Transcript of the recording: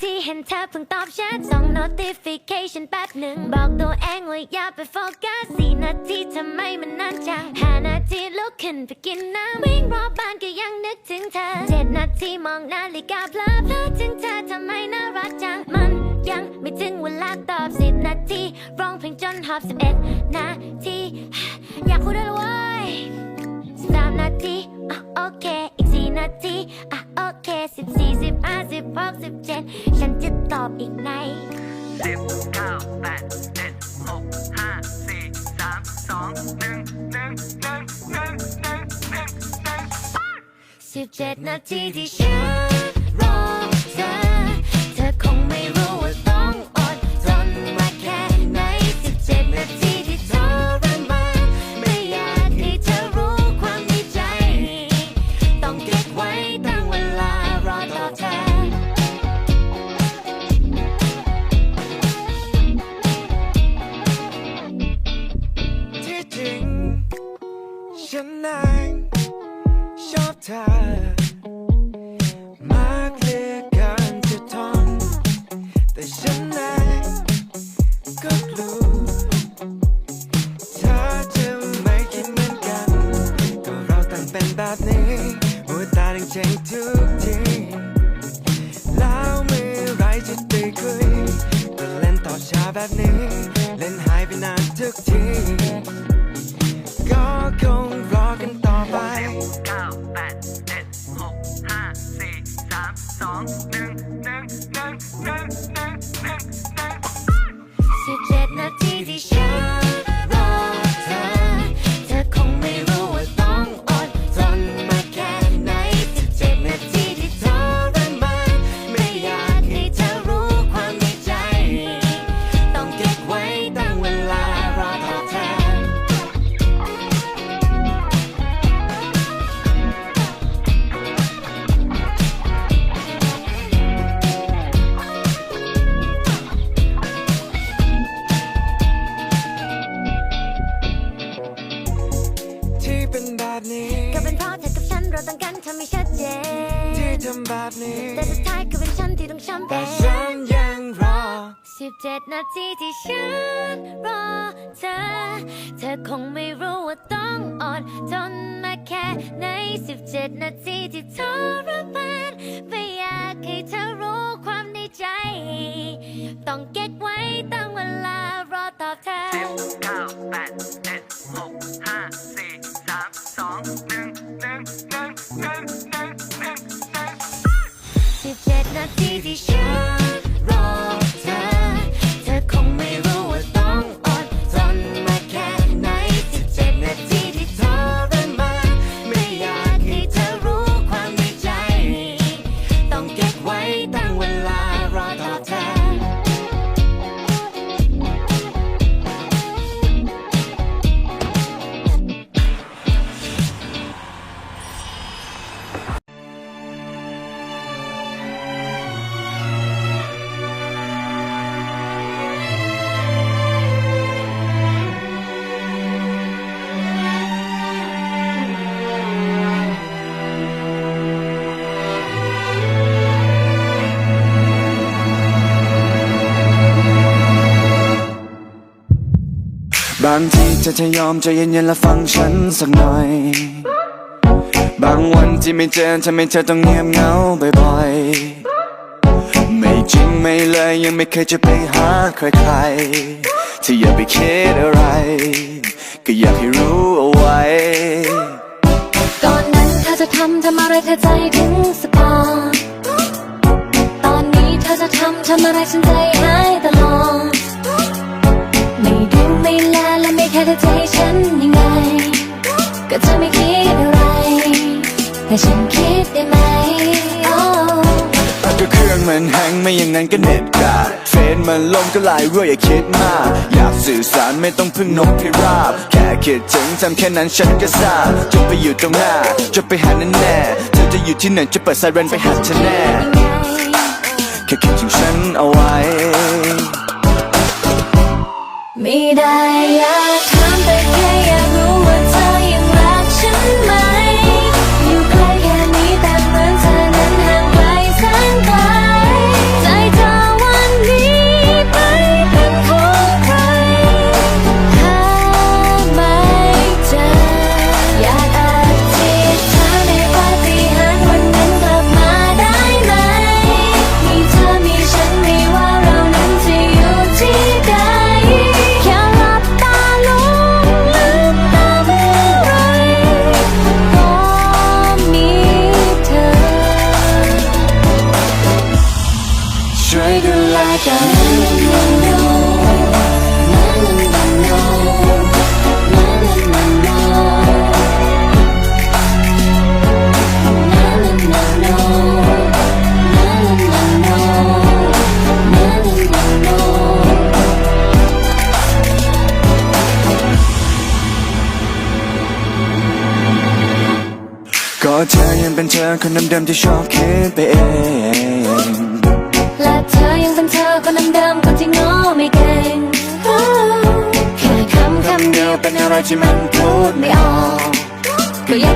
หนึ่เห็นเธอเพิ่งตอบแชทสอง notification แป๊บหนึ่ง บอกตัวเองว่าอย่าไปโฟกัสสี่นาทีทำไมมันนานจังห้านาทีลุกขึ้นไปกินน้ำวิ่งรอบบ้านก็ยังนึกถึงเธอเจ็ดนาทีมองนาฬิกาเพลอเพลอถึงเธอทำไมน่ารักจังมันยังไม่ถึงเวลาตอบสิบนาทีร้องเพลงจนหอบสิบเอ็ดนาทีอยากพูดด้วยสิบสามนาทีโอเคอีกสี่นาทีอะ โอเคสิบสี่สิบห้าสิบหกสิบเจ็ดฉันจะตอบอีกในสิบเก้าแปดเจ็ดหกห้าสี่สามสองหนึ่งหนึ่งหนึ่งหนึ่งหนึ่งหนึ่งหนึ่งสิบเจ็ดนาทีที่ฉันันนั้นชอบเธอมากเลือเกินจะทนแต่ฉันนั้นก็กลัวเธอจะไม่คิดเหมือนกัน ก็เราต่างเป็นแบบนี้หัวตาดังเจ๊งทุกทีแล้วเมื่อไรจะได้คุยก็เล่นต่อช้าแบบนี้ เล่นหายไปนานทุกทีก็คง กันต่อไป9 8 7 6 5 4 3 2 แบบนี้ก็เป็นเพราะเธอกับฉันเราต้องกันทำให้ชัดเจที่นทำแบบนี้ แต่สุดท้ายก็เป็นฉันที่ต้องช้ำแต่เป็นฉันยังรอสิบเจ็ดนาทีที่ฉันรอเธอ เธอคงไม่รู้ว่าต้องอดทนมาแค่ไหนสิบเจ็ดนาทีที่ทรมานไม่อยากให้เธอรู้ความในใจ ต้องเก็บไว้ตั้ง บเบางทีเธอจะยอมใจเย็นๆและฟังฉันสักหน่อย บางวันที่ไม่เจอทำให้เธอต้องเงียบเหงาบ่อยๆ ไม่จริงไม่เลยยังไม่เคยจะไปหาใครๆที่อย่าไปคิดอะไร ก็อยากให้รู้เอาไว้ ก่อนนั้นเธอจะทำทำอะไรเธอใจถึงสปอร์ตอนนี้เธอจะทำทำอะไรฉันใจ ก็จะไม่คิดอะไรแต่ฉันคิดได้ไหมโอ้ก็เครื่องมันแฮงไม่อย่างนั้นก็เน็ตกาดเฟซมันลงก็ลน์รั่วอย่าคิดมาก อยากสื่อสารไม่ต้องพึ่งนกพิราบ แค่คิดถึงทำแค่นั้นฉันก็ทราบจะไปอยู่ตรงหน้า จะไปหาแน่แน่เธอจะอยู่ที่ไหนจะเปิดไซเรนไปหาเธอแน่แค่คิดถึงฉันเอาไว้ ไม่ได้อยากถามแต่แค่ ก็เธอยังเป็นเธอคนเดิมๆที่ชอบคิดไปเอง แค่คำคำเดีย